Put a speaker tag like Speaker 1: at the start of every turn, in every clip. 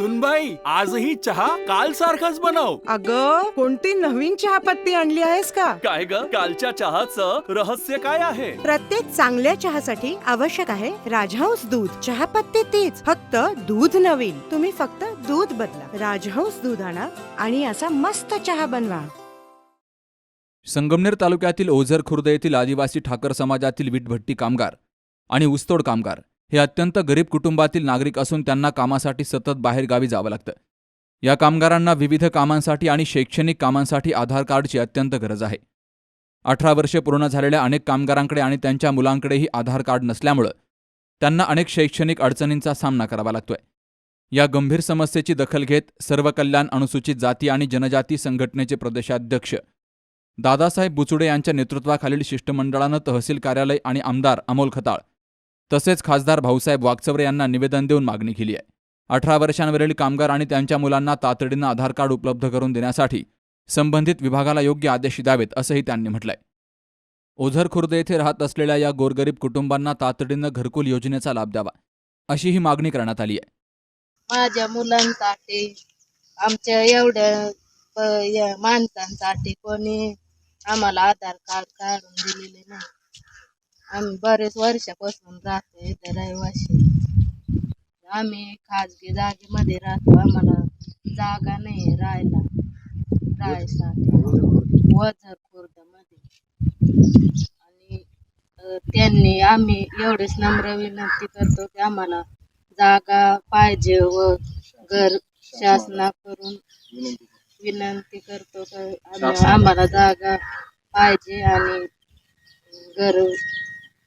Speaker 1: सुनबाई आजही चहा काल सारखाच बनव.
Speaker 2: अग कोणती नवीन चहापत्ती आणली आहेस का?
Speaker 1: काय ग? कालच्या चहाचं रहस्य काय आहे?
Speaker 2: प्रत्येक चांगल्या चहासाठी आवश्यक आहे राजहंस दूध. चहापत्ती तीच फक्त दूध नवीन. तुम्ही फक्त दूध बदला. राजहंस दूध आणा आणि असा मस्त चहा बनवा.
Speaker 3: संगमनेर तालुक्यातील ओझर खुर्द येथील आदिवासी ठाकर समाजातील वीटभट्टी कामगार आणि ऊसतोड कामगार हे अत्यंत गरीब कुटुंबातील नागरिक असून त्यांना कामासाठी सतत बाहेर गावी जावं लागतं. या कामगारांना विविध कामांसाठी आणि शैक्षणिक कामांसाठी आधार कार्डची अत्यंत गरज आहे. अठरा वर्षे पूर्ण झालेल्या अनेक कामगारांकडे आणि त्यांच्या मुलांकडेही आधार कार्ड नसल्यामुळं त्यांना अनेक शैक्षणिक अडचणींचा सामना करावा लागतोय. या गंभीर समस्येची दखल घेत सर्व कल्याण अनुसूचित जाती आणि जनजाती संघटनेचे प्रदेशाध्यक्ष दादासाहेब बुचुडे यांच्या नेतृत्वाखालील शिष्टमंडळानं तहसील कार्यालय आणि आमदार अमोल खताळ तसेच खासदार भाऊसाहेब वागचवरे यांना निवेदन देऊन मागणी केली आहे. अठरा वर्षांवरील कामगार आणि त्यांच्या मुलांना तातडीनं आधार कार्ड उपलब्ध करून देण्यासाठी संबंधित विभागाला योग्य आदेश द्यावेत असंही त्यांनी म्हटलंय. ओझर खुर्द येथे राहत असलेल्या या गोरगरीब कुटुंबांना तातडीनं घरकुल योजनेचा लाभ द्यावा अशी ही मागणी करण्यात आली आहे.
Speaker 4: माझ्या मुलांसाठी आमच्या एवढ्या माणसांसाठी कोणी आम्हाला आधार कार्ड काढून दिलेले नाही. आम्ही बरेच वर्षापासून राहतो इथे रहिवाशी. आम्ही खाजगी जागेमध्ये राहतो. आम्हाला जागा नाही राहायला. राहायसाठी. वजर खुर्दमध्ये आणि त्यांनी आम्ही एवढेच नम्र विनंती करतो की आम्हाला जागा पाहिजे व घर शासनाकडून विनंती करतो का आम्हाला जागा पाहिजे आणि घर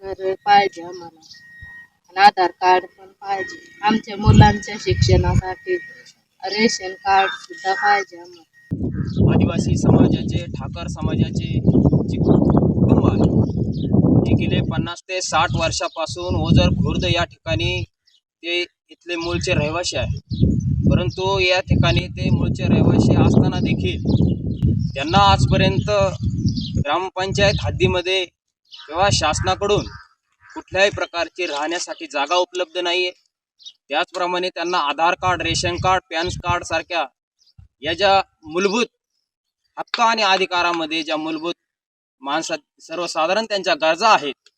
Speaker 4: घर पाहिजे आम्हाला. आणि आधार कार्ड पण पाहिजे. आमच्या मुलांच्या शिक्षणासाठी रेशन कार्ड सुद्धा पाहिजे आम्हाला.
Speaker 5: आदिवासी समाजाचे ठाकर समाजाचे जे कुटुंब आहे गेले पन्नास ते साठ वर्षापासून ओझर खुर्द या ठिकाणी ते इथले मूळचे रहिवासी आहे परंतु या ठिकाणी ते मूळचे रहिवासी असताना देखील त्यांना आजपर्यंत ग्रामपंचायत हद्दीमध्ये किंवा शासनाकडून कुठल्याही प्रकारची राहण्यासाठी जागा उपलब्ध नाही आहे त्याचप्रमाणे त्यांना Aadhaar card ration card PAN card सारख्या या ज्या मूलभूत हक्क आणि अधिकारामध्ये ज्या मूलभूत माणसा सर्वसाधारण त्यांच्या गरजा आहेत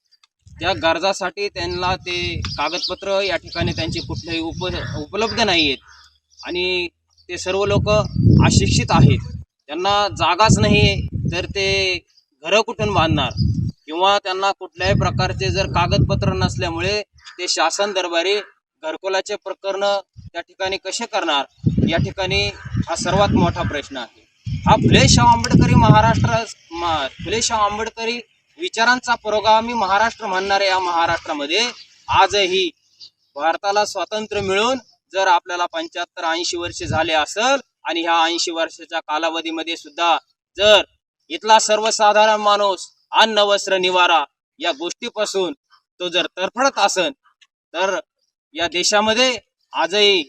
Speaker 5: त्या गरजासाठी त्यांना ते कागदपत्र या ठिकाणी त्यांची कुठलेही उप उपलब्ध नाही आहेत आणि ते सर्व लोक अशिक्षित आहेत. त्यांना जागाच नाही तर ते घरं कुठून बांधणार? किंवा त्यांना कुठल्याही प्रकारचे जर कागदपत्र नसल्यामुळे ते शासन दरबारी घरकुलाचे प्रकरण त्या ठिकाणी कसे करणार? या ठिकाणी हा सर्वात मोठा प्रश्न आहे. हा फुले शाह आंबेडकरी महाराष्ट्र फुले शाह आंबेडकरी विचारांचा पुरोगामी महाराष्ट्र म्हणणाऱ्या या महाराष्ट्रामध्ये. आजही भारताला स्वातंत्र्य मिळून जर आपल्याला पंच्याहत्तर ऐंशी वर्ष झाले असेल आणि ह्या ऐंशी वर्षाच्या कालावधीमध्ये सुद्धा जर इथला सर्वसाधारण माणूस अन्न वस्त्र निवारा या गोष्टीपासून तो जर तरफडत असेल तर या देशामध्ये आजही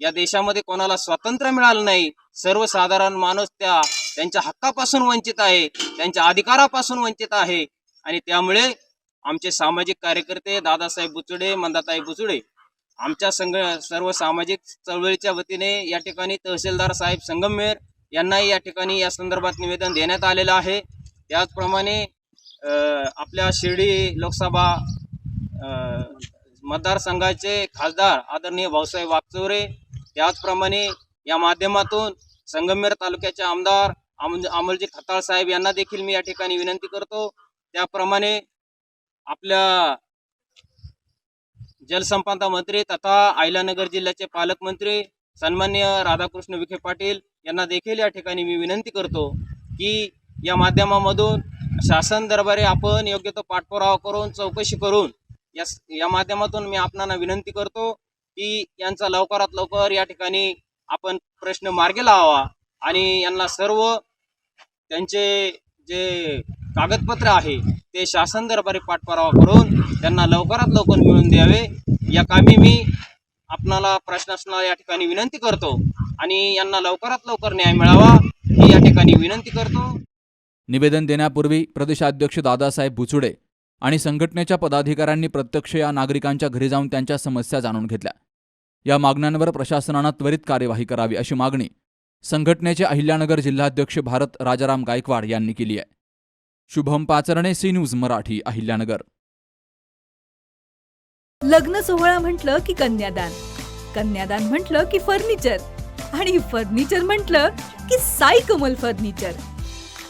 Speaker 5: या देशामध्ये कोणाला स्वातंत्र्य मिळालं नाही. सर्वसाधारण माणूस त्या त्यांच्या हक्कापासून वंचित आहे त्यांच्या अधिकारापासून वंचित आहे. आणि त्यामुळे आमचे सामाजिक कार्यकर्ते दादासाहेब बुचुडे मंदाताई बुचुडे आमच्या संघ सर्व सामाजिक चळवळीच्या वतीने या ठिकाणी तहसीलदार साहेब संगमनेर यांनाही या ठिकाणी या संदर्भात निवेदन देण्यात आलेलं आहे. त्याचप्रमाणे आपल्या शिर्डी लोकसभा मतदारसंघाचे खासदार आदरणीय भाऊसाहेब वागचौरे त्याचप्रमाणे या माध्यमातून संगमेर तालुक्याचे आमदार आम अमलजी खताळ साहेब यांना देखील मी या ठिकाणी विनंती करतो. त्याप्रमाणे आपल्या जलसंपदा मंत्री तथा आयलानगर जिल्ह्याचे पालकमंत्री सन्मान्य राधाकृष्ण विखे पाटील यांना देखील या ठिकाणी मी विनंती करतो की या माध्यमामधून शासन दरबारी आपण योग्य तो पाठपुरावा करून चौकशी करून या या माध्यमातून मी आपणाला विनंती करतो की यांचा लवकरात लवकर या ठिकाणी आपण प्रश्न मार्गी लावावा आणि यांना सर्व त्यांचे जे कागदपत्र आहे ते शासन दरबारी पाठपुरावा करून त्यांना लवकरात लवकर मिळवून द्यावे. या कामी मी आपणाला प्रशासनाला या ठिकाणी विनंती करतो आणि यांना लवकरात लवकर न्याय मिळावा ही या ठिकाणी विनंती करतो.
Speaker 3: निवेदन देण्यापूर्वी प्रदेशाध्यक्ष दादासाहेब बुचुडे आणि संघटनेच्या पदाधिकाऱ्यांनी प्रत्यक्ष या नागरिकांच्या घरी जाऊन त्यांच्या समस्या जाणून घेतल्या. या मागण्यांवर प्रशासनानं त्वरित कार्यवाही करावी अशी मागणी संघटनेचे अहिल्यानगर जिल्हाध्यक्ष भारत राजाराम गायकवाड यांनी केली आहे. Shubham Pacharne C News Marathi Ahilyanagar.
Speaker 6: लग्न सोहळा म्हटलं की कन्यादान कन्यादान म्हटलं की फर्निचर आणि फर्निचर म्हटलं की साई कमल फर्निचर.